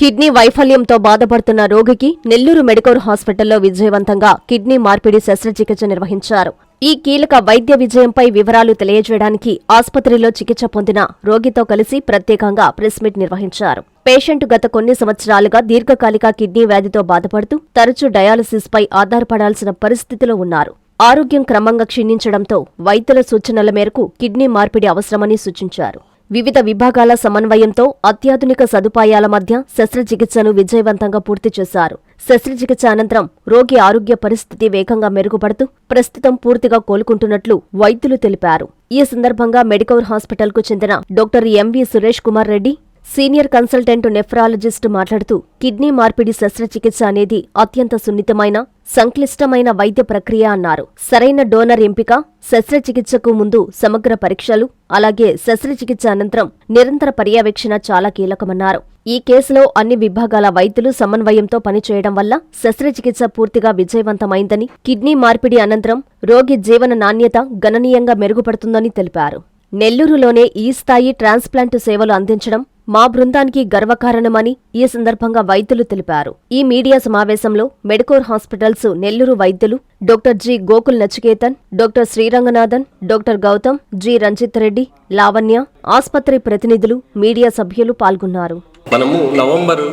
Kidney వైఫల్యంతో బాధపడుతున్న రోగికి Nellore Medicore హాస్పిటల్లో విజయవంతంగా కిడ్నీ మార్పిడి శస్త్రచికిత్స నిర్వహించారు. ఈ కీలక వైద్య విజయంపై వివరాలు తెలియజేయడానికి ఆసుపత్రిలో చికిత్స పొందిన రోగితో కలిసి ప్రత్యేకంగా ప్రెస్ మీట్ నిర్వహించారు. పేషెంట్ గత కొన్ని సంవత్సరాలుగా దీర్ఘకాలిక కిడ్నీ వ్యాధితో బాధపడుతూ తరచూ డయాలసిస్ పై ఆధారపడాల్సిన పరిస్థితిలో ఉన్నారు. ఆరోగ్యం క్రమంగా క్షీణించడంతో వైద్యుల సూచనల మేరకు కిడ్నీ మార్పిడి అవసరమని సూచించారు. వివిధ విభాగాల సమన్వయంతో అత్యాధునిక సదుపాయాల మధ్య శస్త్రచికిత్సను విజయవంతంగా పూర్తి చేశారు. శస్త్రచికిత్స అనంతరం రోగి ఆరోగ్య పరిస్థితి వేగంగా మెరుగుపడుతూ ప్రస్తుతం పూర్తిగా కోలుకుంటున్నట్లు వైద్యులు తెలిపారు. ఈ సందర్భంగా మెడికవర్ హాస్పిటల్కు చెందిన doctor M V Suresh Kumar Reddy senior consultant nephrologist మాట్లాడుతూ కిడ్నీ మార్పిడి శస్త్రచికిత్స అనేది అత్యంత సున్నితమైన సంక్లిష్టమైన వైద్య ప్రక్రియ అన్నారు. సరైన డోనర్ ఎంపిక శస్త్రచికిత్సకు ముందు సమగ్ర పరీక్షలు అలాగే శస్త్రచికిత్స అనంతరం నిరంతర పర్యవేక్షణ చాలా కీలకమన్నారు. ఈ కేసులో అన్ని విభాగాల వైద్యులు సమన్వయంతో పనిచేయడం వల్ల శస్త్రచికిత్స పూర్తిగా విజయవంతమైందని కిడ్నీ మార్పిడి అనంతరం రోగి జీవన నాణ్యత గణనీయంగా మెరుగుపడుతుందని తెలిపారు. నెల్లూరులోనే ఈ స్థాయి ట్రాన్స్ప్లాంట్ సేవలు అందించడం మా బృందానికి గర్వకారణమని ఈ సందర్భంగా వైద్యులు తెలిపారు. ఈ మీడియా సమావేశంలో మెడికోర్ హాస్పిటల్స్ నెల్లూరు వైద్యులు doctor G Gokul Nachiketan doctor Sriranganathan doctor Gautam G Ranjith Reddy Lavanya ఆస్పత్రి ప్రతినిధులు మీడియా సభ్యులు పాల్గొన్నారు. మనము నవంబర్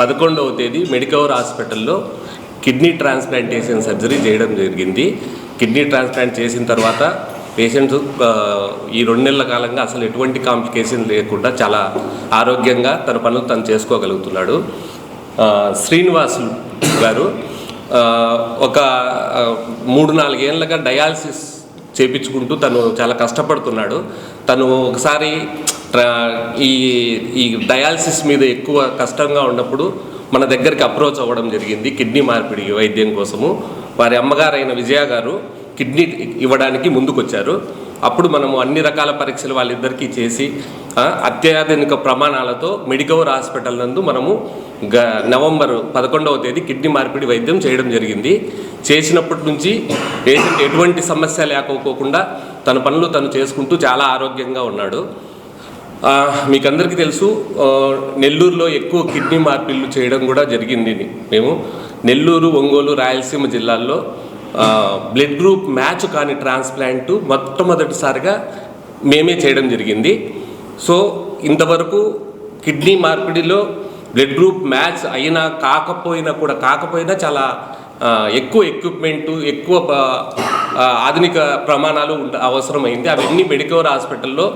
పదకొండవ తేదీ మెడికవర్ హాస్పిటల్లో కిడ్నీ ట్రాన్స్ప్లాంటేషన్ సర్జరీ చేయడం జరిగింది. కిడ్నీ ట్రాన్స్ప్లాంట్ చేసిన తర్వాత పేషెంట్ ఈ రెండు నెలల కాలంగా అసలు ఎటువంటి కాంప్లికేషన్ లేకుండా చాలా ఆరోగ్యంగా తన పనులు తను చేసుకోగలుగుతున్నాడు. శ్రీనివాసులు గారు ఒక మూడు నాలుగేళ్ళుగా డయాలసిస్ చేపించుకుంటూ తను చాలా కష్టపడుతున్నాడు. తను ఒకసారి ఈ ఈ డయాలసిస్ మీద ఎక్కువ కష్టంగా ఉన్నప్పుడు మన దగ్గరికి అప్రోచ్ అవ్వడం జరిగింది. కిడ్నీ మార్పిడి వైద్యం కోసము. వారి అమ్మగారైన విజయ గారు కిడ్నీ ఇవ్వడానికి ముందుకొచ్చారు. అప్పుడు మనము అన్ని రకాల పరీక్షలు వాళ్ళిద్దరికీ చేసి అత్యాధునిక ప్రమాణాలతో మెడికవర్ హాస్పిటల్ నందు మనము గ నవంబర్ పదకొండవ తేదీ కిడ్నీ మార్పిడి వైద్యం చేయడం జరిగింది. చేసినప్పటి నుంచి పేషెంట్ ఎటువంటి సమస్య లేకపోకుండా తన పనులు తను చేసుకుంటూ చాలా ఆరోగ్యంగా ఉన్నాడు. మీకందరికీ తెలుసు నెల్లూరులో ఎక్కువ కిడ్నీ మార్పిళ్ళు చేయడం కూడా జరిగింది. మేము నెల్లూరు ఒంగోలు రాయలసీమ జిల్లాల్లో బ్లడ్ గ్రూప్ మ్యాచ్ కాని ట్రాన్స్ప్లాంట్ మొట్టమొదటిసారిగా మేమే చేయడం జరిగింది. సో ఇంతవరకు కిడ్నీ మార్పిడిలో బ్లడ్ గ్రూప్ మ్యాచ్ అయినా కాకపోయినా కూడా కాకపోయినా చాలా ఎక్కువ ఎక్విప్మెంటు ఎక్కువ ఆధునిక ప్రమాణాలు అవసరమైంది. అవన్నీ మెడికవర్ హాస్పిటల్లో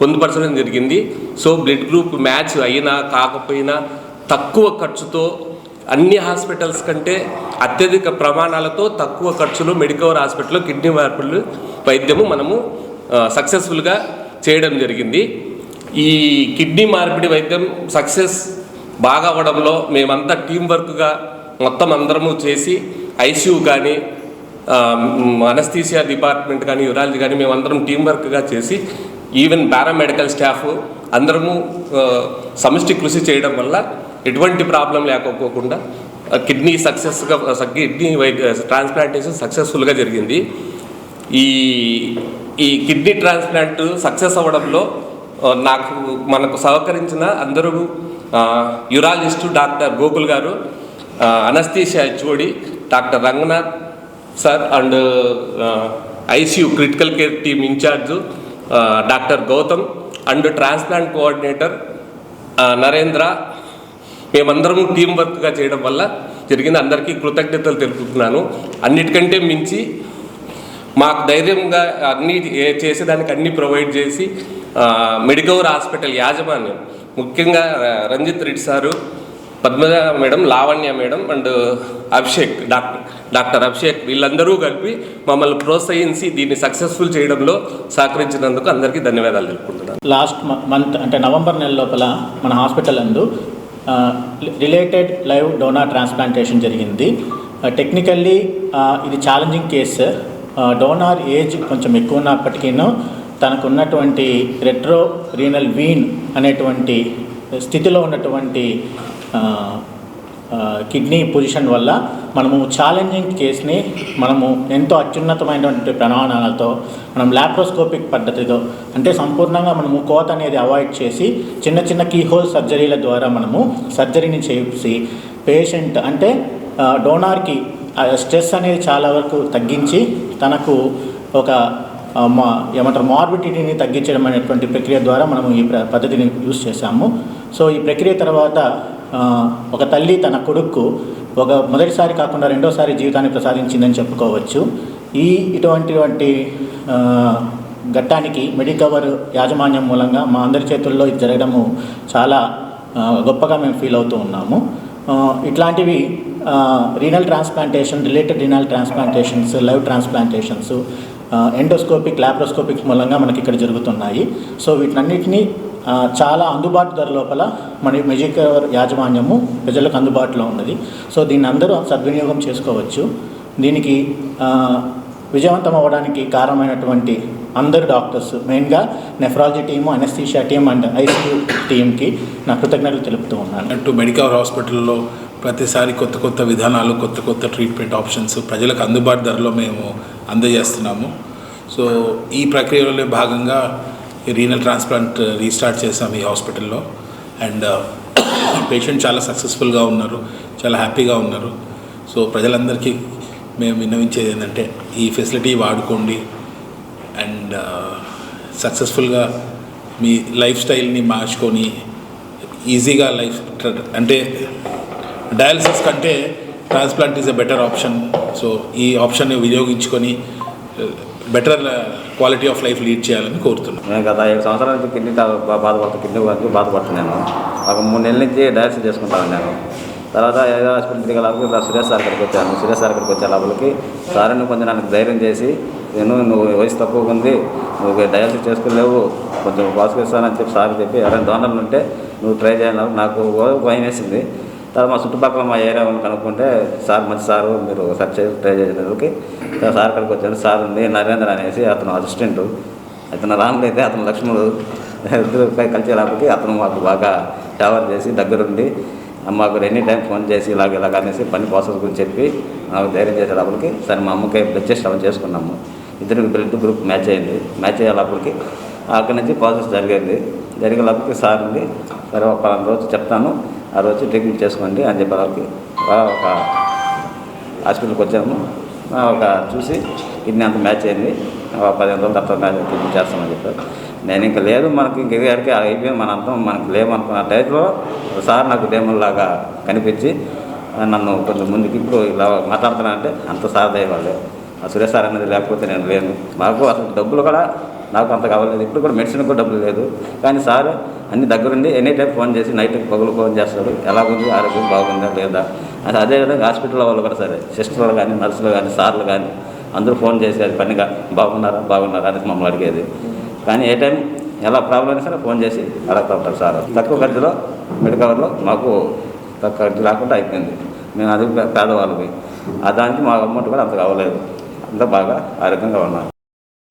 పొందుపరచడం జరిగింది. సో బ్లడ్ గ్రూప్ మ్యాచ్ అయినా కాకపోయినా తక్కువ ఖర్చుతో అన్ని హాస్పిటల్స్ కంటే అత్యధిక ప్రమాణాలతో తక్కువ ఖర్చులో మెడికవర్ హాస్పిటల్లో కిడ్నీ మార్పులు వైద్యము మనము సక్సెస్ఫుల్గా చేయడం జరిగింది. ఈ కిడ్నీ మార్పిడి వైద్యం సక్సెస్ బాగా అవ్వడంలో మేమంతా టీం వర్క్గా మొత్తం అందరము చేసి ఐసీయూ కానీ అనస్థీసియా డిపార్ట్మెంట్ కానీ యురాలజీ కానీ మేమందరం టీం వర్క్గా చేసి ఈవెన్ పారామెడికల్ స్టాఫ్ అందరము సమిష్టి కృషి చేయడం వల్ల ఎటువంటి ప్రాబ్లం లేకపోకుండా కిడ్నీ సక్సెస్గా కిడ్నీ ట్రాన్స్ప్లాంటేషన్ సక్సెస్ఫుల్గా జరిగింది. ఈ ఈ కిడ్నీ ట్రాన్స్ప్లాంట్ సక్సెస్ అవ్వడంలో నాకు మనకు సహకరించిన అందరూ urologist doctor Gokul garu anaesthesia HOD doctor Ranganath sir and ICU critical care team incharge doctor Gautam and transplant coordinator Narendra మేమందరం టీం వర్క్గా చేయడం వల్ల జరిగింది. అందరికీ కృతజ్ఞతలు తెలుపుతున్నాను. అన్నిటికంటే మించి మాకు ధైర్యంగా అన్ని చేసి చేసేదానికి అన్ని ప్రొవైడ్ చేసి మెడికవర్ హాస్పిటల్ యాజమాన్యం ముఖ్యంగా Ranjith Reddy sir Padmaja madam Lavanya madam and Abhishek doctor doctor Abhishek వీళ్ళందరూ కలిపి మమ్మల్ని ప్రోత్సహించి దీన్ని సక్సెస్ఫుల్ చేయడంలో సహకరించినందుకు అందరికీ ధన్యవాదాలు తెలుపుకుంటున్నాను. లాస్ట్ మంత్ అంటే నవంబర్ నెల లోపల మన హాస్పిటల్ అందు రిలేటెడ్ లైవ్ డోనార్ ట్రాన్స్ప్లాంటేషన్ జరిగింది. టెక్నికల్లీ ఇది ఛాలెంజింగ్ కేసు డోనార్ ఏజ్ కొంచెం ఎక్కువ ఉన్నప్పటికీను తనకున్నటువంటి రెట్రో రీనల్ వీన్ అనేటువంటి స్థితిలో ఉన్నటువంటి కిడ్నీ పొజిషన్ వల్ల మనము ఛాలెంజింగ్ కేస్ని మనము ఎంతో అత్యున్నతమైనటువంటి ప్రమాణాలతో మనం లాప్రోస్కోపిక్ పద్ధతితో అంటే సంపూర్ణంగా మనము కోత అనేది అవాయిడ్ చేసి చిన్న చిన్న కీహోల్ సర్జరీల ద్వారా మనము సర్జరీని చేసి పేషెంట్ అంటే డోనార్కి స్ట్రెస్ అనేది చాలా వరకు తగ్గించి తనకు ఒక మా ఏమంటారు మార్బిడిటీని తగ్గించడం అనేటువంటి ప్రక్రియ ద్వారా మనము ఈ పద్ధతిని యూజ్ చేశాము. సో ఈ ప్రక్రియ తర్వాత ఒక తల్లి తన కొడుకు ఒక మొదటిసారి కాకుండా రెండోసారి జీవితాన్ని ప్రసాదించిందని చెప్పుకోవచ్చు. ఈ ఇటువంటివంటి ఘట్టానికి మెడికవర్ యాజమాన్యం మూలంగా మా అందరి చేతుల్లో ఇది జరగడము చాలా గొప్పగా మేము ఫీల్ అవుతూ ఉన్నాము. ఇట్లాంటివి renal transplantation related renal transplantations live transplantations endoscopic laparoscopic మూలంగా మనకి ఇక్కడ జరుగుతున్నాయి. సో వీటన్నిటిని చాలా అందుబాటు ధర లోపల మన మెజిక్ యాజమాన్యము ప్రజలకు అందుబాటులో ఉన్నది. సో దీన్ని అందరూ సద్వినియోగం చేసుకోవచ్చు. దీనికి విజయవంతం అవ్వడానికి కారణమైనటువంటి అందరు డాక్టర్స్ మెయిన్గా nephrology team anaesthesia team and ICU టీంకి నా కృతజ్ఞతలు తెలుపుతూ ఉన్నాను. అంటూ మెడికల్ హాస్పిటల్లో ప్రతిసారి కొత్త కొత్త విధానాలు కొత్త కొత్త ట్రీట్మెంట్ ఆప్షన్స్ ప్రజలకు అందుబాటు ధరలో మేము అందజేస్తున్నాము. సో ఈ ప్రక్రియలో భాగంగా రీనల్ ట్రాన్స్ప్లాంట్ రీస్టార్ట్ చేసాము ఈ హాస్పిటల్లో. అండ్ uh, పేషెంట్ చాలా సక్సెస్ఫుల్గా ఉన్నారు చాలా హ్యాపీగా ఉన్నారు. సో ప్రజలందరికీ మేము విన్నవించేది ఏంటంటే ఈ ఫెసిలిటీ వాడుకోండి. అండ్ uh, సక్సెస్ఫుల్గా మీ లైఫ్ స్టైల్ని మార్చుకొని ఈజీగా లైఫ్ అంటే డయాలసిస్ కంటే transplant is a better option so ఈ ఆప్షన్ని వినియోగించుకొని uh, better quality of life lead చేయాలని కోరుతున్నాను నేను గత ఐదు సంవత్సరాల నుంచి కిడ్నీ బాధపడుతు కిడ్నీ వరకు బాధపడుతున్నాను ఒక మూడు నెలల నుంచి డయాలసిస్ చేసుకుంటాను నేను. తర్వాత ఏదో హాస్పిటల్ తిరగలకు సురేష్ సార్ ఇక్కడికి వచ్చాను. సురేష్ సార్ ఇక్కడికి వచ్చే లోపలికి సార్ నువ్వు కొంచెం నాకు ధైర్యం చేసి నేను నువ్వు వయసు తక్కువ ఉంది నువ్వు డయాలసిస్ చేసుకోలేవు కొంచెం పాసుకొస్తానని చెప్పి సార్ చెప్పి ఎవరైనా డోనర్లు ఉంటే నువ్వు ట్రై చేయాలి. నాకు భయం వేసింది. తర్వాత మా చుట్టుపక్కల మా ఏరియా కనుక్కుంటే సార్ మంచి సారు మీరు సర్చ్ ట్రై చేసేందుకు సార్ ఇక్కడికి వచ్చాడు సార్ ఉంది నరేంద్ర అనేసి అతను అసిస్టెంట్ అతను రాముడు అయితే అతను లక్ష్మణుడు. ఇద్దరు కలిసి అతను మాకు బాగా ఫేవర్ చేసి దగ్గరుండి మాకు ఎనీ టైం ఫోన్ చేసి ఇలాగ ఇలాగ అనేసి పని ప్రాసెస్ గురించి చెప్పి నాకు ధైర్యం చేసేటప్పటికి సరే మా అమ్మకి బ్లడ్ టెస్ట్ అవి చేసుకున్నాము. ఇద్దరికి బ్లడ్ గ్రూప్ మ్యాచ్ అయింది. మ్యాచ్ అయ్యేటప్పటికి అక్కడి నుంచి ప్రాసెస్ జరిగింది. జరిగేటప్పటికి సార్ ఉంది సరే ఒక పలానా రోజు చెప్తాను. ఆ రోజు ట్రీట్మెంట్ చేసుకోండి అని చెప్పేటప్పటికి ఒక హాస్పిటల్కి వచ్చాము. ఒక చూసి కిడ్నీ అంత మ్యాచ్ అయింది. పదిహేను రోజులు తర్వాత మ్యాచ్ ట్రీట్మెంట్ చేస్తామని చెప్పారు. నేను ఇంకా లేదు మనకి ఇంక ఎక్కడికి అయిపోయింది మన అర్థం మనకి లేమనుకున్న టైంలో సార్ నాకు దేవుళ్ళలాగా కనిపించి నన్ను కొంచెం ముందుకి ఇప్పుడు ఇలా మాట్లాడుతున్నా అంటే అంత సార్ దయవాళ్ళే ఆ సురేష్ సార్ అనేది లేకపోతే నేను లేను. మాకు అసలు డబ్బులు కూడా నాకు అంత కావలేదు ఇప్పుడు కూడా మెడిసిన్ కూడా డబ్బులు లేదు. కానీ సార్ అన్ని దగ్గరుండి ఎనీ టైం ఫోన్ చేసి నైట్ పగులు ఫోన్ చేస్తాడు ఎలా ఉంది ఆరోగ్యం బాగుందా? లేదా? అది అదేవిధంగా హాస్పిటల్ వాళ్ళు కూడా సరే సిస్టర్లు కానీ నర్సులు కానీ సార్లు కానీ అందరూ ఫోన్ చేసి అది పనిగా బాగున్నారా? బాగున్నారా? అని మమ్మల్ని అడిగేది. కానీ ఏ టైం ఎలా ప్రాబ్లం అయినా సరే ఫోన్ చేసి అడగతా ఉంటారు సార్. తక్కువ ఖర్చులో మెడికవర్లో మాకు తక్కువ ఖర్చు రాకుండా అయిపోయింది. మేము అది పేదవాళ్ళకి ఆ దానికి మా అమౌంట్ కూడా అంత కావలేదు. అంతా బాగా ఆరోగ్యంగా ఉన్నాం.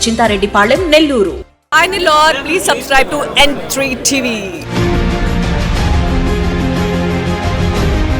Chintareddypalem Nellore I lord please subscribe to N TV